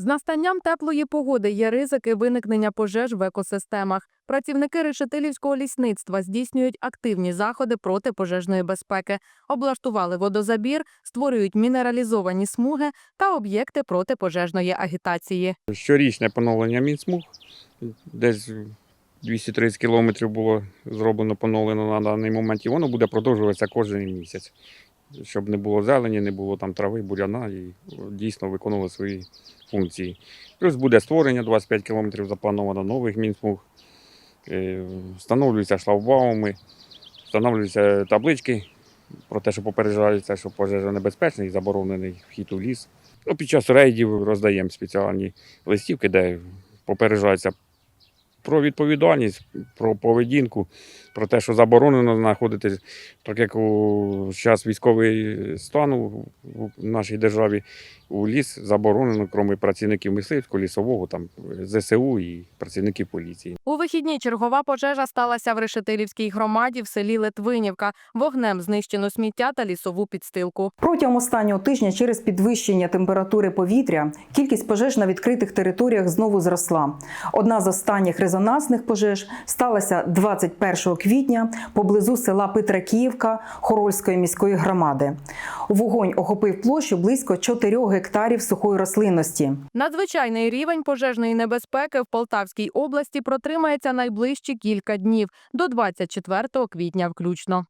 З настанням теплої погоди є ризики виникнення пожеж в екосистемах. Працівники решетилівського лісництва здійснюють активні заходи протипожежної безпеки, облаштували водозабір, створюють мінералізовані смуги та об'єкти протипожежної агітації. Щорічне поновлення мінсмуг. Десь 230 кілометрів було зроблено поновлено на даний момент, і воно буде продовжуватися кожен місяць. Щоб не було зелені, не було там трави, буряна і дійсно виконували свої функції. Плюс буде створення 25 кілометрів заплановано нових мінсмуг, Е, встановлюються шлагбауми, встановлюються таблички про те, що попереджається, що пожежа небезпечна і заборонений вхід у ліс. Ну, під час рейдів роздаємо спеціальні листівки, де попереджається про відповідальність, про поведінку, про те, що заборонено знаходитись, так як у час військовий стан у у нашій державі у ліс заборонено, крім працівників мисливського, лісового, там ЗСУ і працівників поліції. У вихідні чергова пожежа сталася в Решетилівській громаді в селі Литвинівка. Вогнем знищено сміття та лісову підстилку. Протягом останнього тижня через підвищення температури повітря кількість пожеж на відкритих територіях знову зросла. Одна з останніх резонансних пожеж сталася 21 квітня поблизу села Петракіївка Хорольської міської громади. Вогонь охопив площу близько 4 гектарів сухої рослинності. Надзвичайний рівень пожежної небезпеки в Полтавській області протримається найближчі кілька днів до 24 квітня включно.